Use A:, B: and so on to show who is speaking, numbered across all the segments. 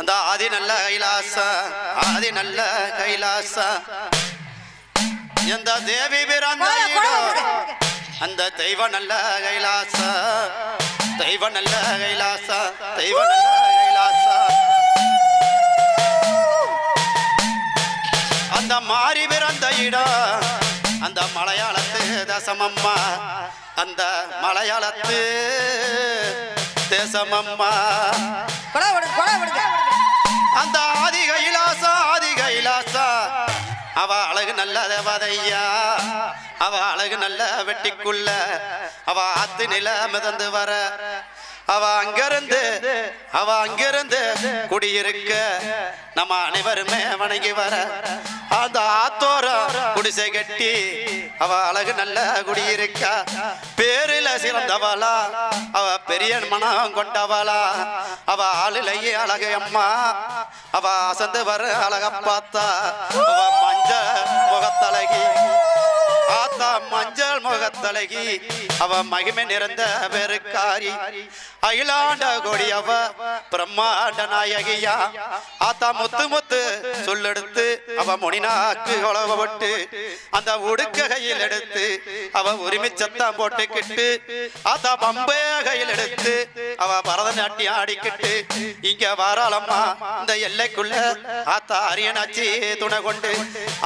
A: அந்த ஆதி நல்ல கைலாச ஆதி நல்ல கைலாச. எந்த தேவி பிறந்த. அந்த தெய்வ நல்ல கைலாச தெய்வ நல்ல கைலாச தெய்வ நல்ல கைலாச. அந்த மாறி பிறந்த இடம் அந்த மலையாளத்து தசமம்மா. அந்த மலையாளத்து தேசமம்மா.
B: கொலை விடுங்க கொலை விடுங்க.
A: நல்ல வதையா அவ அழகு நல்ல வெட்டிக்குள்ள அவ ஆத்து நில மிதந்து வர. அவ அங்கிருந்து அவ அங்கிருந்து குடியிருக்க. நம்ம அனைவருமே வணங்கி வர. அந்த ஆத்தோர குடிசை கட்டி அவ அழகு நல்ல குடியிருக்க. பேரில சிறந்தவளா அவ பெரிய மனம் கொண்டவளா. அவ ஆளிலேயே அழகு அம்மா அவ அசந்து வர அழக பார்த்தா. அவ மஞ்ச முகத்தழகி. ஆத்தா மஞ்சள் முகத்தழகி. அவ மகிமை நிறைந்த பெருக்காரி அகிலாண்ட கொடி அவ பிரம்மாண்ட நாயகியா. ஆத்தா முத்து முத்து சொல்லெடுத்து அவ முனிநாக்கு உழவப்பட்டு அந்த உடுக்க கையில் எடுத்து அவ உரிமை சத்தம் போட்டுக்கிட்டு ஆத்தா பம்பே கையில் எடுத்து அவ பரதநாட்டியம் ஆடிக்கிட்டு இங்க வாராளம்மா இந்த எல்லைக்குள்ள ஆத்தா அரியனாச்சி துணை கொண்டு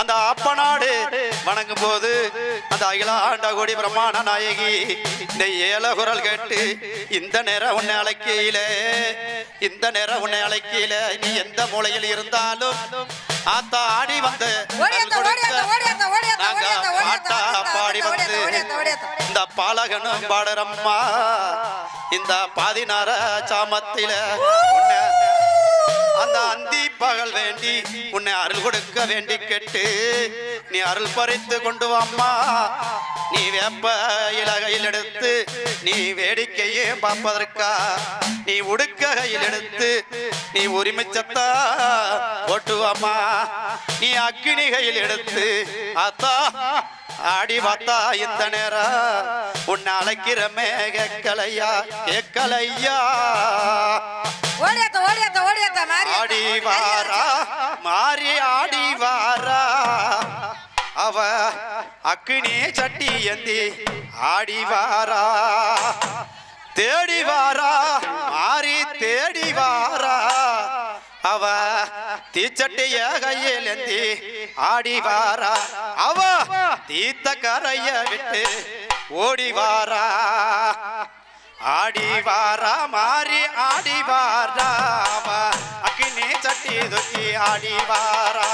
A: அந்த அப்பநாடு வணங்கும் போது அந்த அகிலாண்ட கோடி பிரம்மாண்ட நாயகி இந்த ஏல குரல் கேட்டு இந்த நேரம் உன்னை அழைக்கையிலே இந்த நேரம் உன்னை அழைக்கையில நீ எந்த மூலையில் இருந்தாலும் ஆத்தா ஆடி வந்து பாட்டா பாடி வந்து இந்த பாலகனும் பாடுறம்மா இந்த பாதினார சாமத்தில உன்னை அந்த அந்தி பகல் வேண்டி உன்னை அருள் கொடுக்க வேண்டி கேட்டு நீ அருள் பறித்து கொண்டு வாம்மா. நீ வேப்ப இலகையில் எடுத்து நீ வேடிக்கையே பார்ப்பதற்கா. நீ உடுக்ககையில் எடுத்து நீ உரிமைச்சத்தா ஓட்டுவாமா நீ அக்கினிகையில் எடுத்து அத்தா ஆடி பார்த்தா இந்த நேரம் உன்னை அழைக்கிறமே கேட்கலையா கேட்கலையா
B: ஓடியாத்த ஓடியாத்த மாறி
A: ஆடி வாரா மாறி ஆடி வாரா. அவ அக்கினி சட்டி ஏந்தி ஆடி வாரா. தேடி வாரா மாறி தேடி வாரா. அவ தீச்சட்டிய கையில் ஏந்தி ஆடி வாரா. அவ தீத்த கரைய விட்டு ஓடி வாரா. ஆடி வாரா மாறி ஆடி வாரா அவ சட்டி துக்கி ஆடி வாரா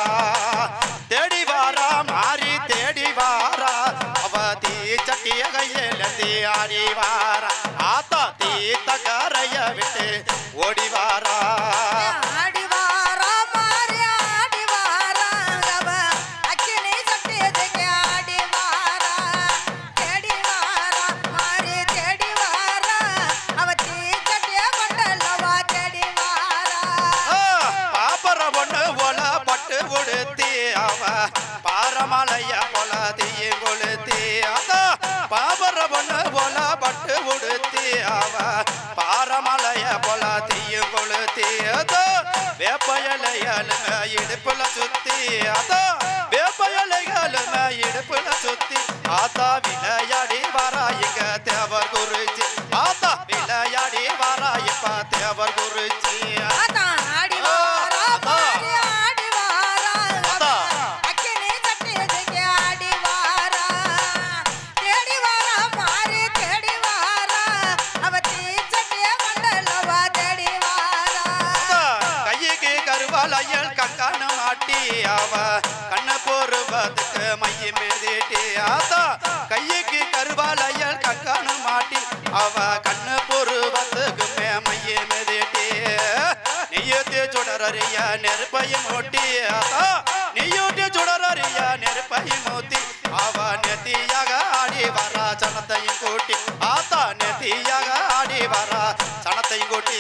A: தேடி வாரா மாறி தேடி வாரா அவ தீ சட்டிய கையில் தீ ஆடி வாரா ஆத்தா தீ தகரைய விட்டு ஓடி வாரா வேப்பயலையாலுமே இடுப்புல சுத்தி அதோ வேப்பயலைகளுமே இடுப்புல சுத்தி ஆத்தா கங்கான கண்ண போருவதுக்கு மைய மேதிட்டி ஆத்தா. கையுக்கு கருவாலையல் கக்கானு மாட்டி அவ கண்ண போருவதுக்கு மே மைய மேதிட்டி நெய்யத்தே சுடரறிய நெருப்பையும் மூட்டி ஆத்தா. நெய்யூட்டி சுடரறிய நெருப்பையும் ஊத்தி அவ நெத்தியாக ஆடி வரா சனத்தையும் கூட்டி ஆத்தா. நெத்தியாக ஆடி வரா சனத்தையும் கூட்டி.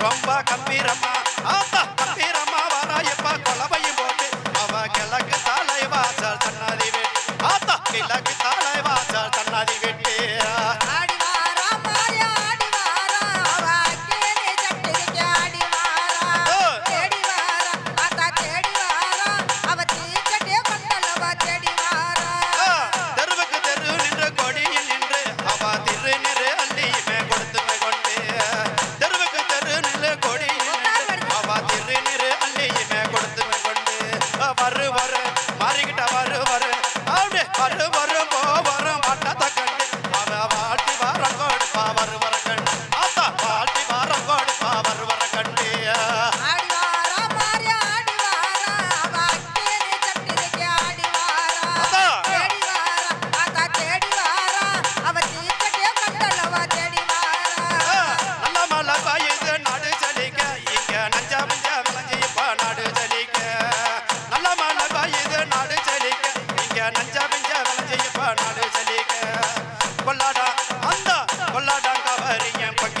A: ரொம்ப கம்பீரமா. ஆமா கொல்லாடா அந்த
B: கொல்லாடாங்க வரிய பக்கம்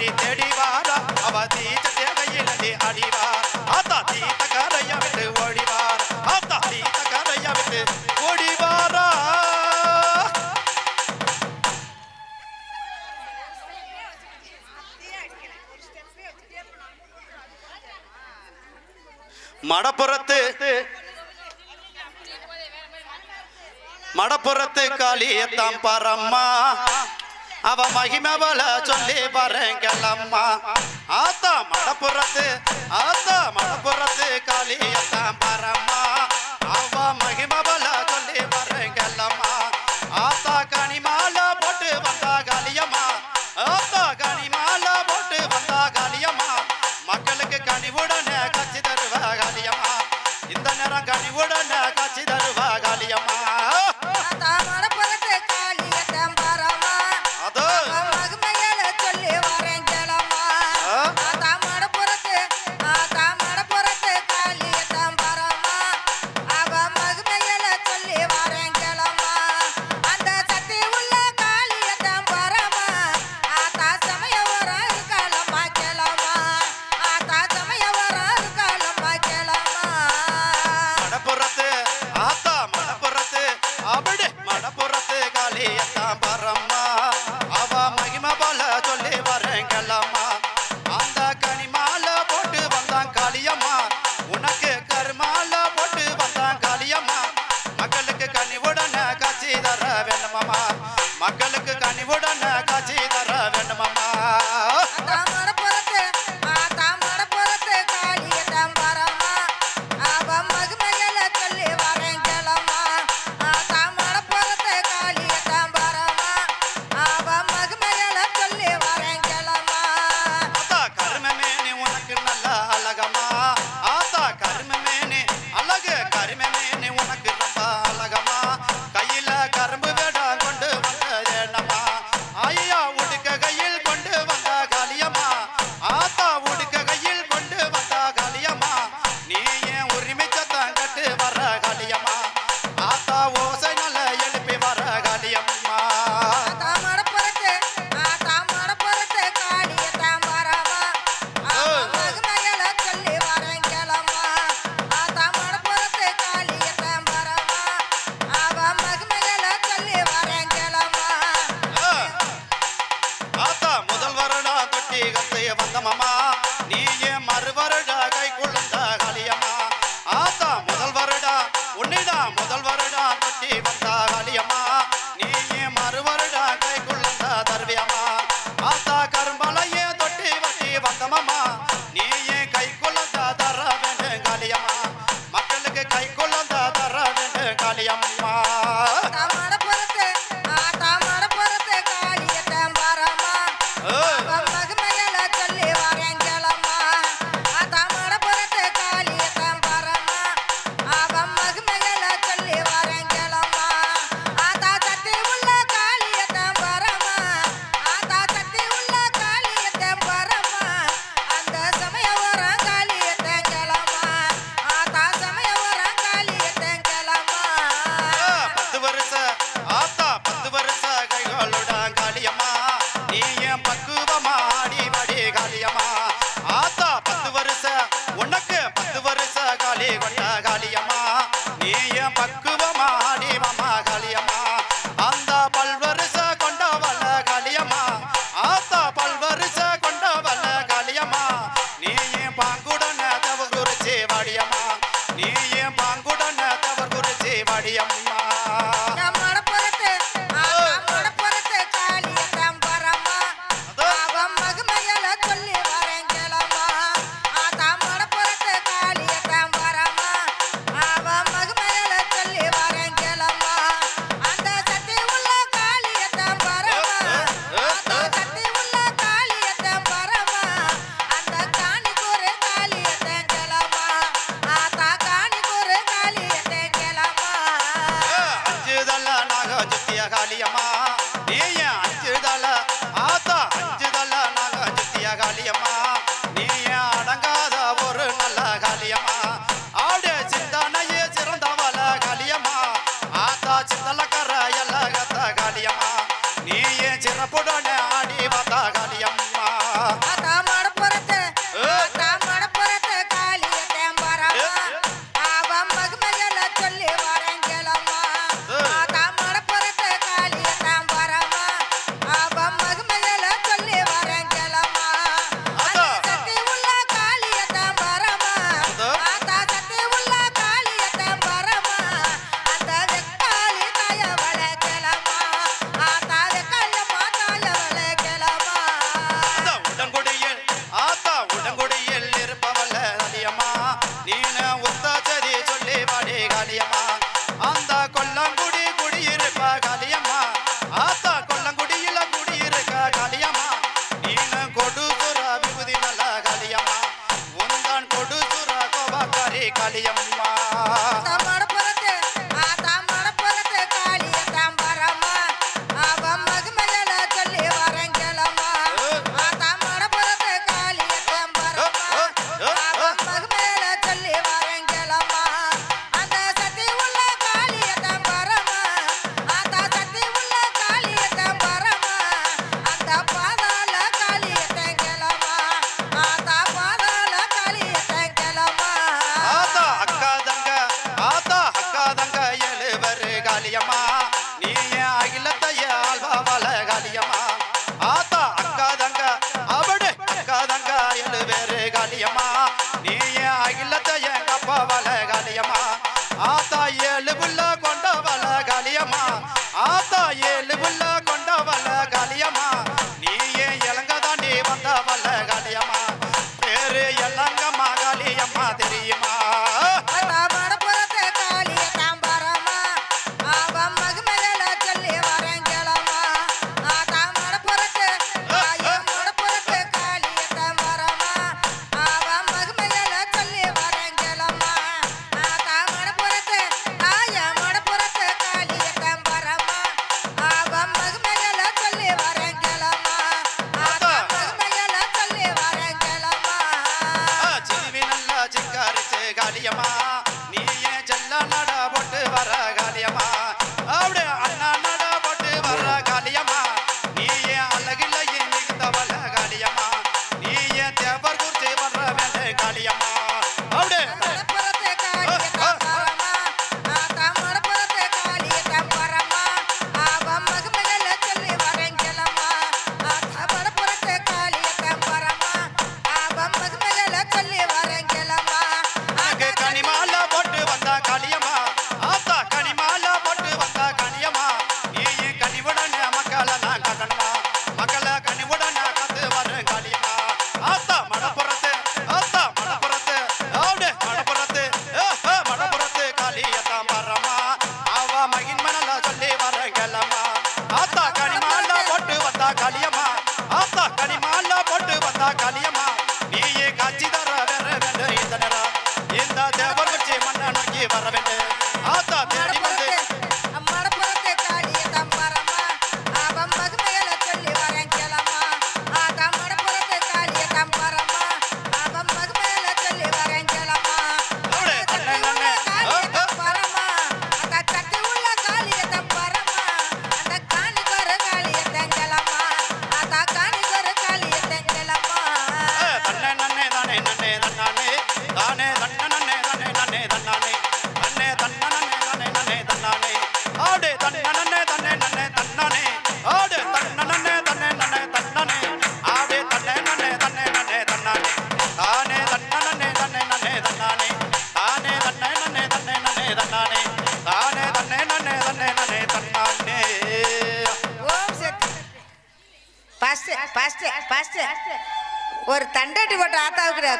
B: அடி தேடிவாரா அவ
A: தீத்த தேவையில் அடி அடிவார். ஆத்தா தீத்த கரையா விட்டு ஓடிவார். ஆத்தா தீத்த கரையா விட்டு மடப்புறத்து மடப்புறத்து காளியத்தாம் பரம்மா. அவ மகிமவள சொல்லி வரங்கல்லம்மா ஆத்தா மடப்புறத்து ஆத்தா மடப்புறத்து. காளியம்மா காளியம்மா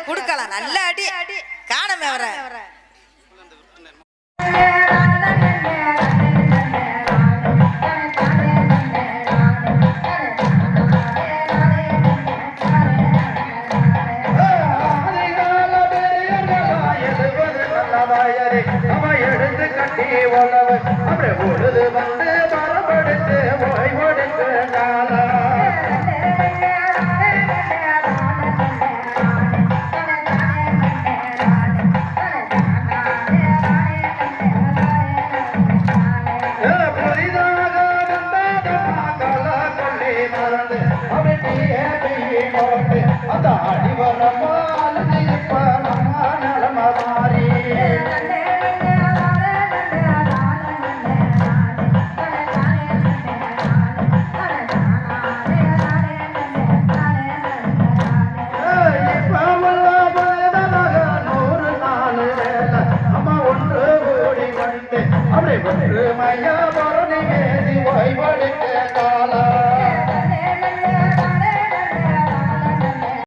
B: கொடுக்கலாம் நல்ல அடி.
C: தாடி மறந்து